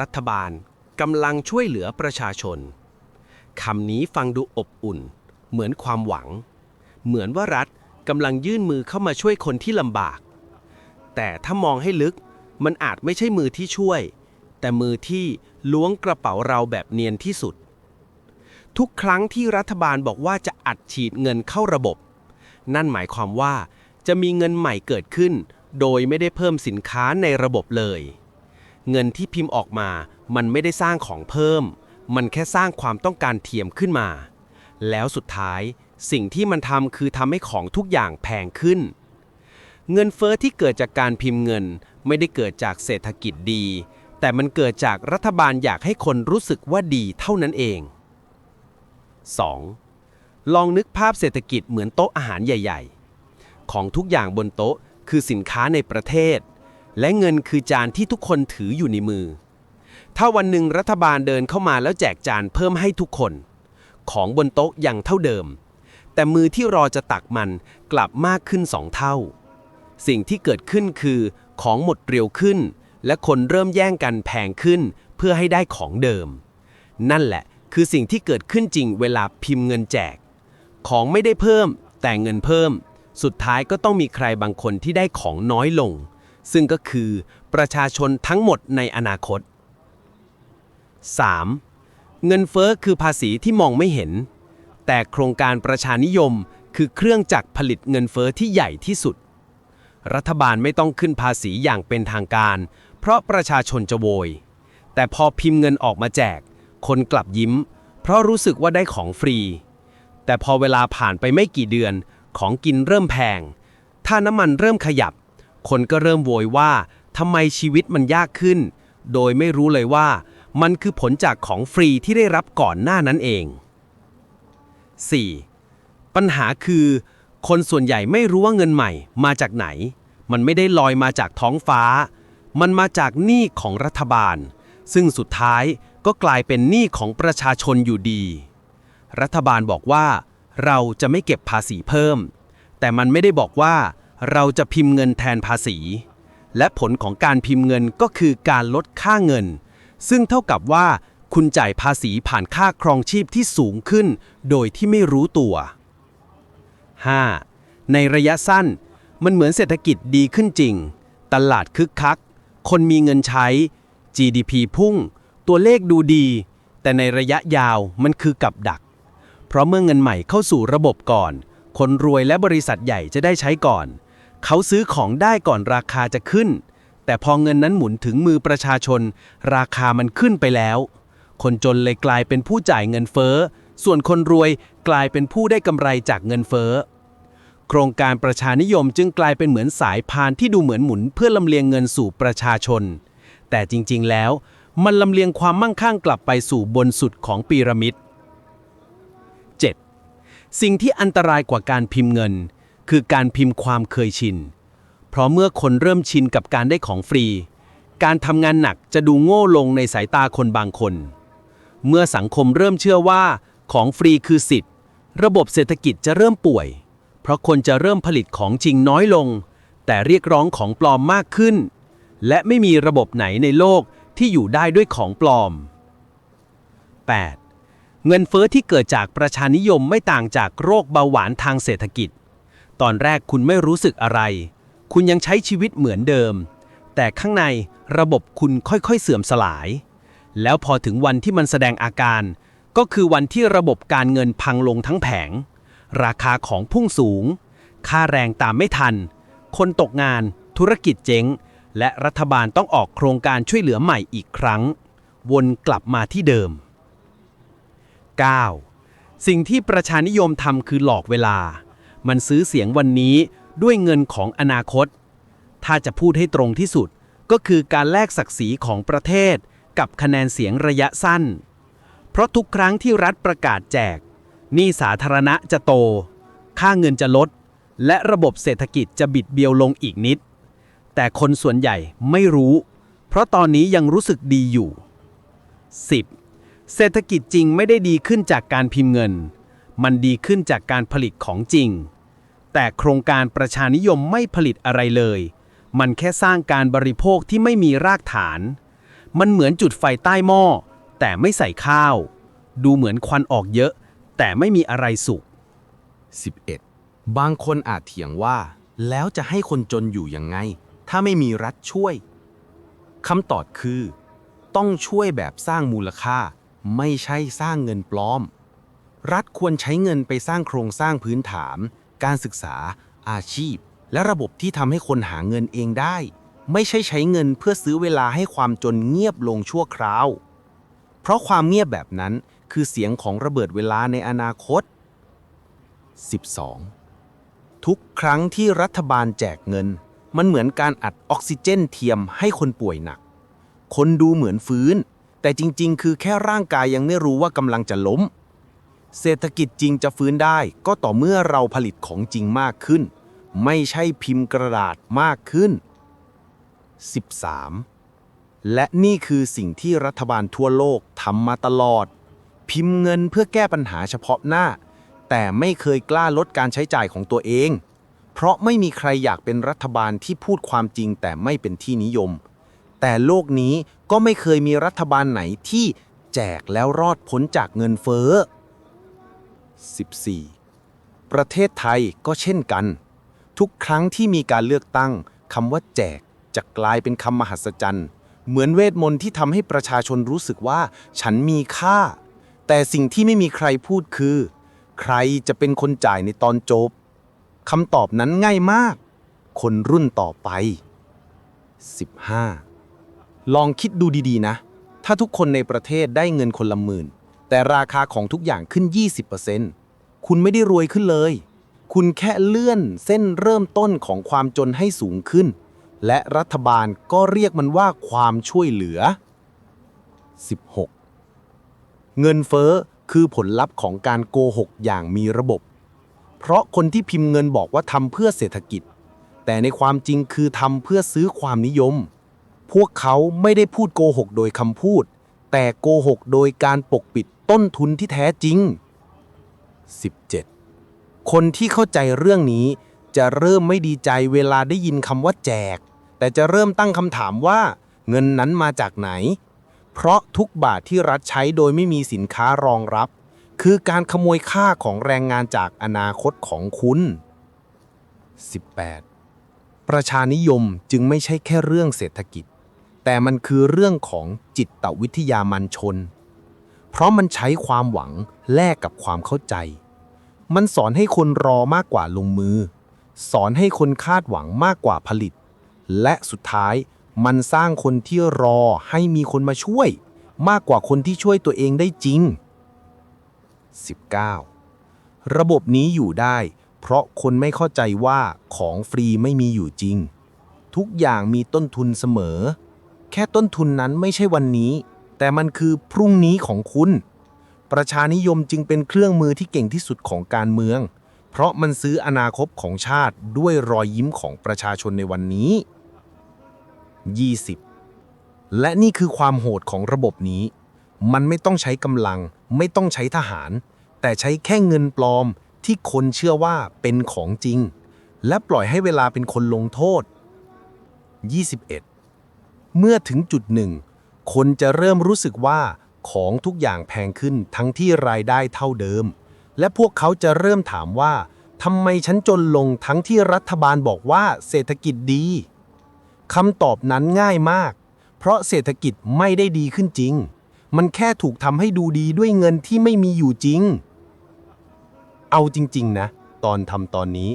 รัฐบาลกำลังช่วยเหลือประชาชนคำนี้ฟังดูอบอุ่น เหมือนความหวัง เหมือนว่ารัฐกำลังยื่นมือเข้ามาช่วยคนที่ลำบาก แต่ถ้ามองให้ลึกมันอาจไม่ใช่มือที่ช่วย แต่มือที่ล้วงกระเป๋าเราแบบเนียนที่สุด ทุกครั้งที่รัฐบาลบอกว่าจะอัดฉีดเงินเข้าระบบ นั่นหมายความว่าจะมีเงินใหม่เกิดขึ้น โดยไม่ได้เพิ่มสินค้าในระบบเลย เงินที่พิมพ์ออกมา มันไม่ได้สร้างของเพิ่ม มันแค่สร้างความต้องการเทียมขึ้นมา แล้วสุดท้ายสิ่งที่มันทำคือทำให้ของทุกอย่างแพงขึ้น เงินเฟอ้อที่เกิดจากการพิมพ์เงิน ไม่ได้เกิดจากเศรษฐกิจดี แต่มันเกิดจากรัฐบาลอยากให้คนรู้สึกว่าดีเท่านั้นเอง 2. ลองนึกภาพเศรษฐกิจเหมือนโต๊ะอาหารใหญ่ ๆ ของทุกอย่างบนโต๊ะคือสินค้าในประเทศ และเงินคือจานที่ทุกคนถืออยู่ในมือ ถ้าวันหนึ่งรัฐบาลเดินเข้ามาแล้วแจกจานเพิ่มให้ทุกคน ของบนโต๊ะยังเท่าเดิม แต่มือที่รอจะตักมันกลับมากขึ้นสองเท่า สิ่งที่เกิดขึ้นคือของหมดเร็วขึ้น และคนเริ่มแย่งกันแพงขึ้นเพื่อให้ได้ของเดิม นั่นแหละคือสิ่งที่เกิดขึ้นจริงเวลาพิมพ์เงินแจก ของไม่ได้เพิ่มแต่เงินเพิ่ม สุดท้ายก็ต้องมีใครบางคนที่ได้ของน้อยลง ซึ่งก็คือประชาชนทั้งหมดในอนาคต 3. เงินเฟ้อคือภาษีที่มองไม่เห็น แต่โครงการประชานิยมคือเครื่องจักรผลิตเงินเฟ้อที่ใหญ่ที่สุด รัฐบาลไม่ต้องขึ้นภาษีอย่างเป็นทางการ เพราะประชาชนจะโวย แต่พอพิมพ์เงินออกมาแจก คนกลับยิ้ม เพราะรู้สึกว่าได้ของฟรี แต่พอเวลาผ่านไปไม่กี่เดือนของกินเริ่มแพง ถ้าน้ำมันเริ่มขยับ คนก็เริ่มโวยว่าทำไมชีวิตมันยากขึ้น โดยไม่รู้เลยว่ามันคือผลจากของฟรีที่ได้รับก่อนหน้านั้นเอง 4. ปัญหาคือ คนส่วนใหญ่ไม่รู้ว่าเงินใหม่มาจากไหน มันไม่ได้ลอยมาจากท้องฟ้า มันมาจากหนี้ของรัฐบาล ซึ่งสุดท้ายก็กลายเป็นหนี้ของประชาชนอยู่ดี รัฐบาลบอกว่า เราจะไม่เก็บภาษีเพิ่ม แต่มันไม่ได้บอกว่า เราจะพิมพ์เงินแทนภาษี และผลของการพิมพ์เงินก็คือการลดค่าเงิน ซึ่งเท่ากับว่าคุณจ่ายภาษีผ่านค่าครองชีพที่สูงขึ้น โดยที่ไม่รู้ตัว 5. ในระยะสั้น มันเหมือนเศรษฐกิจดีขึ้นจริง ตลาดคึกคัก คนมีเงินใช้ GDP พุ่ง ตัวเลขดูดี แต่ในระยะยาวมันคือกับดัก เพราะเมื่อเงินใหม่เข้าสู่ระบบก่อน คนรวยและบริษัทใหญ่จะได้ใช้ก่อน เขาซื้อของได้ก่อนราคาจะขึ้น แต่พอเงินนั้นหมุนถึงมือประชาชน ราคามันขึ้นไปแล้ว คนจนเลยกลายเป็นผู้จ่ายเงินเฟ้อ ส่วนคนรวยกลายเป็นผู้ได้กำไรจากเงินเฟ้อ โครงการประชานิยมจึงกลายเป็นเหมือนสายพานที่ดูเหมือนหมุนเพื่อลำเลียงเงินสู่ประชาชน แต่จริงๆ แล้วมันลำเลียงความมั่งคั่งกลับไปสู่บนสุดของปีระมิด 7. สิ่งที่อันตรายกว่าการพิมพ์เงิน คือการพิมพ์ความเคยชิน เพราะเมื่อคนเริ่มชินกับการได้ของฟรี การทำงานหนักจะดูโง่ลงในสายตาคนบางคน เมื่อสังคมเริ่มเชื่อว่า ของฟรีคือสิทธิ์ ระบบเศรษฐกิจจะเริ่มป่วย เพราะคนจะเริ่มผลิตของจริงน้อยลง แต่เรียกร้องของปลอมมากขึ้น และไม่มีระบบไหนในโลกที่อยู่ได้ด้วยของปลอม 8. เงินเฟอ้อที่เกิดจากประชานิยมไม่ต่างจากโรคเบาหวานทางเศรษฐกิจ ตอนแรกคุณไม่รู้สึกอะไร คุณยังใช้ชีวิตเหมือนเดิม แต่ข้างในระบบคุณค่อยๆเสื่อมสลาย แล้วพอถึงวันที่มันแสดงอาการ ก็คือวันที่ระบบการเงินพังลงทั้งแผง ราคาของพุ่งสูง ค่าแรงตามไม่ทัน คนตกงาน ธุรกิจเจ๊ง และรัฐบาลต้องออกโครงการช่วยเหลือใหม่อีกครั้ง วนกลับมาที่เดิม 9. สิ่งที่ประชานิยมทำคือหลอกเวลา มันซื้อเสียงวันนี้ด้วยเงินของอนาคต ถ้าจะพูดให้ตรงที่สุด ก็คือการแลกศักดิ์ศรีของประเทศ กับคะแนนเสียงระยะสั้น เพราะทุกครั้งที่รัฐประกาศแจกหนี้สาธารณะจะโต ค่าเงินจะลด และระบบเศรษฐกิจจะบิดเบี้ยวลงอีกนิด แต่คนส่วนใหญ่ไม่รู้ เพราะตอนนี้ยังรู้สึกดีอยู่ 10. เศรษฐกิจจริงไม่ได้ดีขึ้นจากการพิมพ์เงิน มันดีขึ้นจากการผลิตของจริง แต่โครงการประชานิยมไม่ผลิตอะไรเลย มันแค่สร้างการบริโภคที่ไม่มีรากฐาน มันเหมือนจุดไฟใต้หม้อ แต่ไม่ใส่ข้าว ดูเหมือนควันออกเยอะ แต่ไม่มีอะไรสุก 11. บางคนอาจเถียงว่า แล้วจะให้คนจนอยู่ยังไง ถ้าไม่มีรัฐช่วยคำตอบคือ ต้องช่วยแบบสร้างมูลค่า ไม่ใช่สร้างเงินปลอม รัฐควรใช้เงินไปสร้างโครงสร้างพื้นฐาน การศึกษา อาชีพ และระบบที่ทำให้คนหาเงินเองได้ ไม่ใช่ใช้เงินเพื่อซื้อเวลาให้ความจนเงียบลงชั่วคราว เพราะความเงียบแบบนั้นคือเสียงของระเบิดเวลาในอนาคต 12. ทุกครั้งที่รัฐบาลแจกเงิน มันเหมือนการอัดออกซิเจนเทียมให้คนป่วยหนัก คนดูเหมือนฟื้น แต่จริง ๆ คือแค่ร่างกายยังไม่รู้ว่ากำลังจะล้ม เศรษฐกิจจริงจะฟื้นได้ก็ต่อเมื่อเราผลิตของจริงมากขึ้น ไม่ใช่พิมพ์กระดาษมากขึ้น 13. และนี่คือสิ่งที่รัฐบาลทั่วโลกทำมาตลอด พิมพ์เงินเพื่อแก้ปัญหาเฉพาะหน้า แต่ไม่เคยกล้าลดการใช้จ่ายของตัวเอง เพราะไม่มีใครอยากเป็นรัฐบาลที่พูดความจริงแต่ไม่เป็นที่นิยม แต่โลกนี้ก็ไม่เคยมีรัฐบาลไหนที่แจกแล้วรอดพ้นจากเงินเฟ้อ 14. ประเทศไทยก็เช่นกัน ทุกครั้งที่มีการเลือกตั้งคำว่าแจกจะกลายเป็นคำมหัศจรรย์ เหมือนเวทมนต์ที่ทำให้ประชาชนรู้สึกว่า ฉันมีค่า แต่สิ่งที่ไม่มีใครพูดคือ ใครจะเป็นคนจ่ายในตอนจบคำตอบนั้นง่ายมาก คนรุ่นต่อไป 15. ลองคิดดูดีๆนะ ถ้าทุกคนในประเทศได้เงินคนละหมื่น แต่ราคาของทุกอย่างขึ้น 20%คุณไม่ได้รวยขึ้นเลย คุณแค่เลื่อนเส้นเริ่มต้นของความจนให้สูงขึ้น และรัฐบาลก็เรียกมันว่าความช่วยเหลือ 16. เงินเฟ้อคือผลลัพธ์ของการโกหกอย่างมีระบบ เพราะคนที่พิมพ์เงินบอกว่าทำเพื่อเศรษฐกิจ แต่ในความจริงคือทำเพื่อซื้อความนิยม พวกเขาไม่ได้พูดโกหกโดยคำพูด แต่โกหกโดยการปกปิด ต้นทุนที่แท้จริง 17. คนที่เข้าใจเรื่องนี้จะเริ่มไม่ดีใจเวลาได้ยินคำว่าแจก แต่จะเริ่มตั้งคำถามว่า เงินนั้นมาจากไหน เพราะทุกบาทที่รัฐใช้โดยไม่มีสินค้ารองรับ คือการขโมยค่าของแรงงานจากอนาคตของคุณ 18. ประชานิยมจึงไม่ใช่แค่เรื่องเศรษฐกิจ แต่มันคือเรื่องของจิตวิทยามันชน เพราะมันใช้ความหวังแลกกับความเข้าใจ มันสอนให้คนรอมากกว่าลงมือ สอนให้คนคาดหวังมากกว่าผลิต และสุดท้ายมันสร้างคนที่รอให้มีคนมาช่วย มากกว่าคนที่ช่วยตัวเองได้จริง 19. ระบบนี้อยู่ได้ เพราะคนไม่เข้าใจว่าของฟรีไม่มีอยู่จริง ทุกอย่างมีต้นทุนเสมอ แค่ต้นทุนนั้นไม่ใช่วันนี้ แต่มันคือพรุ่งนี้ของคุณ ประชานิยมจึงเป็นเครื่องมือที่เก่งที่สุดของการเมือง เพราะมันซื้ออนาคตของชาติด้วยรอยยิ้มของประชาชนในวันนี้ 20. และนี่คือความโหดของระบบนี้ มันไม่ต้องใช้กำลัง ไม่ต้องใช้ทหาร แต่ใช้แค่เงินปลอมที่คนเชื่อว่าเป็นของจริง และปล่อยให้เวลาเป็นคนลงโทษ 21. เมื่อถึงจุดหนึ่ง คนจะเริ่มรู้สึกว่าของทุกอย่างแพงขึ้นทั้งที่รายได้เท่าเดิม และพวกเขาจะเริ่มถามว่าทำไมฉันจนลงทั้งที่รัฐบาลบอกว่าเศรษฐกิจดีคำตอบนั้นง่ายมาก เพราะเศรษฐกิจไม่ได้ดีขึ้นจริง มันแค่ถูกทำให้ดูดีด้วยเงินที่ไม่มีอยู่จริง เอาจริง ๆ นะ ตอนทำตอนนี้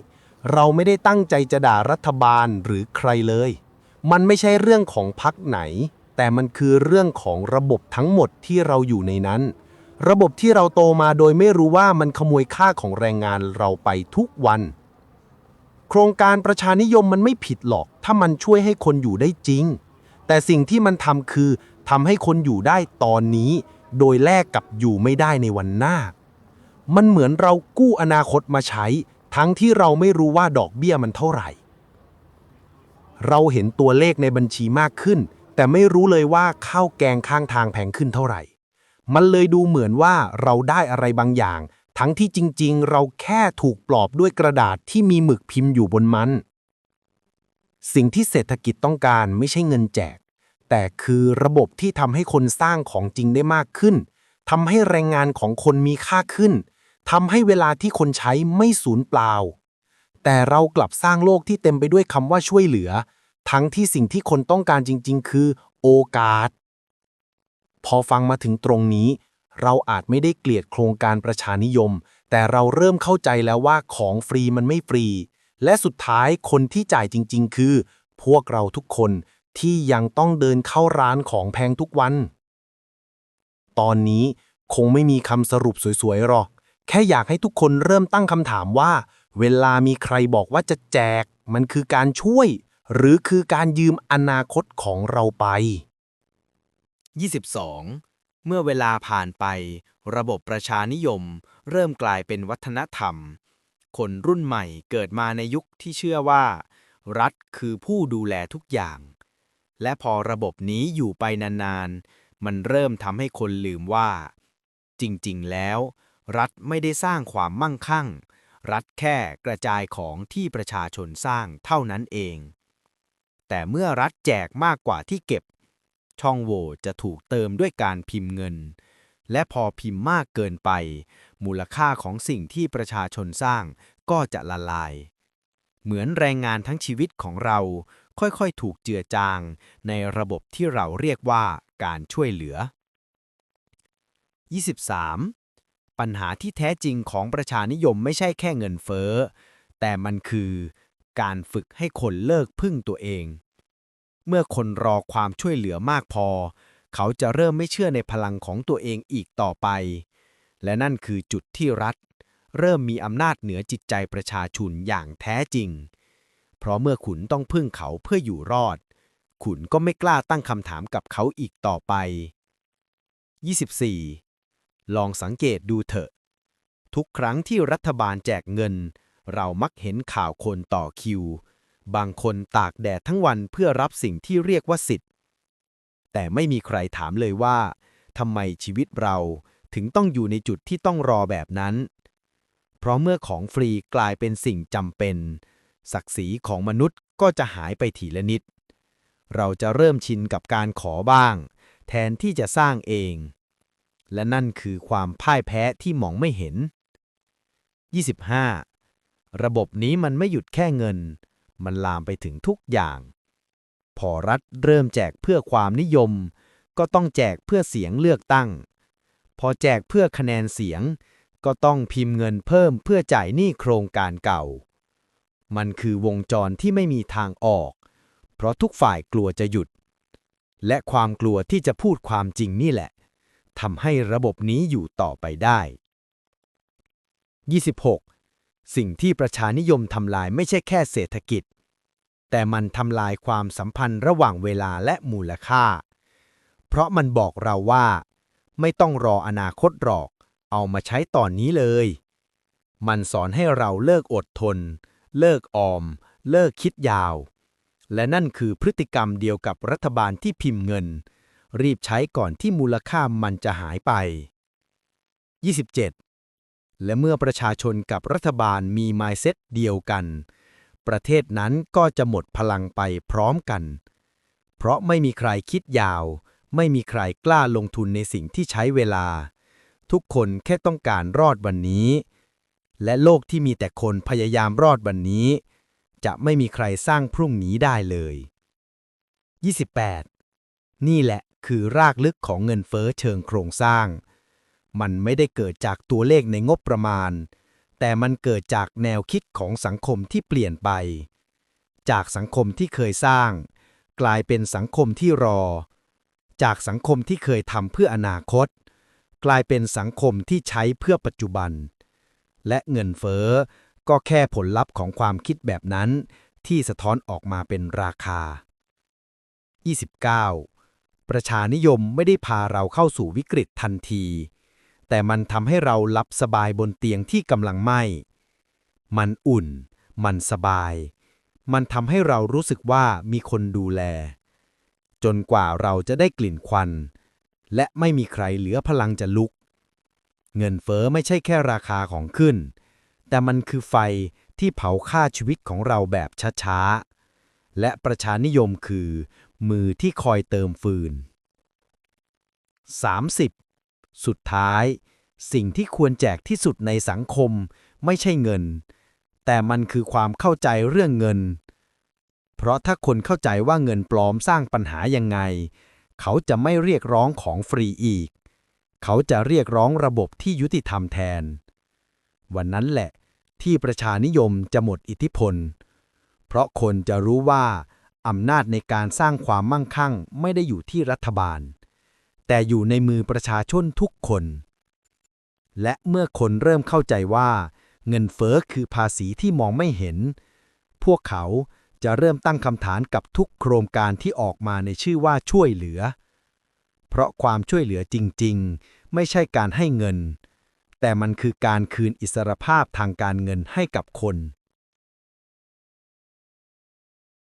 เราไม่ได้ตั้งใจจะด่ารัฐบาลหรือใครเลย มันไม่ใช่เรื่องของพักไหน แต่มันคือเรื่องของระบบทั้งหมดที่เราอยู่ในนั้น ระบบที่เราโตมาโดยไม่รู้ว่ามันขโมยค่าของแรงงานเราไปทุกวัน โครงการประชานิยมมันไม่ผิดหรอก ถ้ามันช่วยให้คนอยู่ได้จริง แต่สิ่งที่มันทำคือทำให้คนอยู่ได้ตอนนี้ โดยแลกกับอยู่ไม่ได้ในวันหน้า มันเหมือนเรากู้อนาคตมาใช้ ทั้งที่เราไม่รู้ว่าดอกเบี้ยมันเท่าไหร่ เราเห็นตัวเลขในบัญชีมากขึ้น แต่ไม่รู้เลยว่าข้าวแกงข้างทางแพงขึ้นเท่าไหร่ มันเลยดูเหมือนว่าเราได้อะไรบางอย่าง ทั้งที่จริง ๆ เราแค่ถูกปลอบด้วยกระดาษที่มีหมึกพิมพ์อยู่บนมัน สิ่งที่เศรษฐกิจต้องการไม่ใช่เงินแจก แต่คือระบบที่ทำให้คนสร้างของจริงได้มากขึ้นทำให้แรงงานของคนมีค่าขึ้นทำให้เวลาที่คนใช้ไม่สูญเปล่า แต่เรากลับสร้างโลกที่เต็มไปด้วยคำว่าช่วยเหลือ ทั้งที่สิ่งที่คนต้องการจริง ๆ คือโอกาส พอฟังมาถึงตรงนี้ เราอาจไม่ได้เกลียดโครงการประชานิยม แต่เราเริ่มเข้าใจแล้วว่าของฟรีมันไม่ฟรี และสุดท้ายคนที่จ่ายจริง ๆ คือ พวกเราทุกคนที่ยังต้องเดินเข้าร้านของแพงทุกวัน ตอนนี้คงไม่มีคำสรุปสวยๆหรอก แค่อยากให้ทุกคนเริ่มตั้งคำถามว่า เวลามีใครบอกว่าจะแจก มันคือการช่วย หรือคือการยืมอนาคตของเราไป 22 เมื่อเวลาผ่านไป ระบบประชานิยม เริ่มกลายเป็นวัฒนธรรม คนรุ่นใหม่เกิดมาในยุคที่เชื่อว่า รัฐคือผู้ดูแลทุกอย่าง และพอระบบนี้อยู่ไปนานๆ มันเริ่มทำให้คนลืมว่า จริงๆ แล้ว รัฐไม่ได้สร้างความมั่งคั่ง รัฐแค่กระจายของที่ประชาชนสร้างเท่านั้นเอง แต่เมื่อรัฐแจกมากกว่าที่เก็บ ช่องโหว่จะถูกเติมด้วยการพิมพ์เงิน และพอพิมพ์มากเกินไป มูลค่าของสิ่งที่ประชาชนสร้างก็จะละลาย เหมือนแรงงานทั้งชีวิตของเรา ค่อยๆ ถูกเจือจาง ในระบบที่เราเรียกว่าการช่วยเหลือ 23. ปัญหาที่แท้จริงของประชานิยมไม่ใช่แค่เงินเฟ้อ แต่มันคือ การฝึกให้คนเลิกพึ่งตัวเอง เมื่อคนรอความช่วยเหลือมากพอ เขาจะเริ่มไม่เชื่อในพลังของตัวเองอีกต่อไป และนั่นคือจุดที่รัฐ เริ่มมีอำนาจเหนือจิตใจประชาชนอย่างแท้จริง เพราะเมื่อขุนต้องพึ่งเขาเพื่ออยู่รอด ขุนก็ไม่กล้าตั้งคำถามกับเขาอีกต่อไป 24. ลองสังเกตดูเถอะ ทุกครั้งที่รัฐบาลแจกเงิน เรามักเห็นข่าวคนต่อคิว บางคนตากแดดทั้งวันเพื่อรับสิ่งที่เรียกว่าสิทธิ์ แต่ไม่มีใครถามเลยว่าทำไมชีวิตเราถึงต้องอยู่ในจุดที่ต้องรอแบบนั้น เพราะเมื่อของฟรีกลายเป็นสิ่งจำเป็น ศักดิ์ศรีของมนุษย์ก็จะหายไปทีละนิด เราจะเริ่มชินกับการขอบ้าง แทนที่จะสร้างเอง และนั่นคือความพ่ายแพ้ที่มองไม่เห็น 25. ระบบนี้มันไม่หยุดแค่เงิน มันลามไปถึงทุกอย่าง พอรัฐเริ่มแจกเพื่อความนิยม ก็ต้องแจกเพื่อเสียงเลือกตั้ง พอแจกเพื่อคะแนนเสียง ก็ต้องพิมพ์เงินเพิ่มเพื่อจ่ายหนี้โครงการเก่า มันคือวงจรที่ไม่มีทางออก เพราะทุกฝ่ายกลัวจะหยุด และความกลัวที่จะพูดความจริงนี่แหละทำให้ระบบนี้อยู่ต่อไปได้ 26. สิ่งที่ประชานิยมทำลายไม่ใช่แค่เศรษฐกิจ แต่มันทำลายความสัมพันธ์ระหว่างเวลาและมูลค่า เพราะมันบอกเราว่า ไม่ต้องรออนาคตหรอก เอามาใช้ตอนนี้เลย มันสอนให้เราเลิกอดทน เลิกออม เลิกคิดยาว และนั่นคือพฤติกรรมเดียวกับรัฐบาลที่พิมพ์เงิน รีบใช้ก่อนที่มูลค่ามันจะหายไป 27. และเมื่อประชาชนกับรัฐบาลมี mindset เดียวกัน ประเทศนั้นก็จะหมดพลังไปพร้อมกัน เพราะไม่มีใครคิดยาว ไม่มีใครกล้าลงทุนในสิ่งที่ใช้เวลา ทุกคนแค่ต้องการรอดวันนี้ และโลกที่มีแต่คนพยายามรอดวันนี้ จะไม่มีใครสร้างพรุ่งนี้ได้เลย 28. นี่แหละคือรากลึกของเงินเฟ้อเชิงโครงสร้าง มันไม่ได้เกิดจากตัวเลขในงบประมาณ แต่มันเกิดจากแนวคิดของสังคมที่เปลี่ยนไป จากสังคมที่เคยสร้าง กลายเป็นสังคมที่รอ จากสังคมที่เคยทำเพื่ออนาคต กลายเป็นสังคมที่ใช้เพื่อปัจจุบัน และเงินเฟ้อก็แค่ผลลัพธ์ของความคิดแบบนั้น ที่สะท้อนออกมาเป็นราคา 29. ประชานิยมไม่ได้พาเราเข้าสู่วิกฤตทันที แต่มันทำให้เราหลับสบายบนเตียงที่กำลังไหม้ มันอุ่น มันสบาย มันทำให้เรารู้สึกว่ามีคนดูแล จนกว่าเราจะได้กลิ่นควัน และไม่มีใครเหลือพลังจะลุก เงินเฟอ้อไม่ใช่แค่ราคาของขึ้น แต่มันคือไฟที่เผาฆ่าชีวิตของเราแบบช้าๆ และประชานิยมคือ มือที่คอยเติมฟืน 30. สุดท้าย สิ่งที่ควรแจกที่สุดในสังคมไม่ใช่เงิน แต่มันคือความเข้าใจเรื่องเงิน เพราะถ้าคนเข้าใจว่าเงินปลอมสร้างปัญหายังไง เขาจะไม่เรียกร้องของฟรีอีก เขาจะเรียกร้องระบบที่ยุติธรรมแทน วันนั้นแหละ ที่ประชานิยมจะหมดอิทธิพล เพราะคนจะรู้ว่าอำนาจในการสร้างความมั่งคั่งไม่ได้อยู่ที่รัฐบาล แต่อยู่ในมือประชาชนทุกคน และเมื่อคนเริ่มเข้าใจว่า เงินเฟ้อคือภาษีที่มองไม่เห็น พวกเขาจะเริ่มตั้งคำถามกับทุกโครงการที่ออกมาในชื่อว่าช่วยเหลือ เพราะความช่วยเหลือจริง ๆ ไม่ใช่การให้เงิน แต่มันคือการคืนอิสรภาพทางการเงินให้กับคน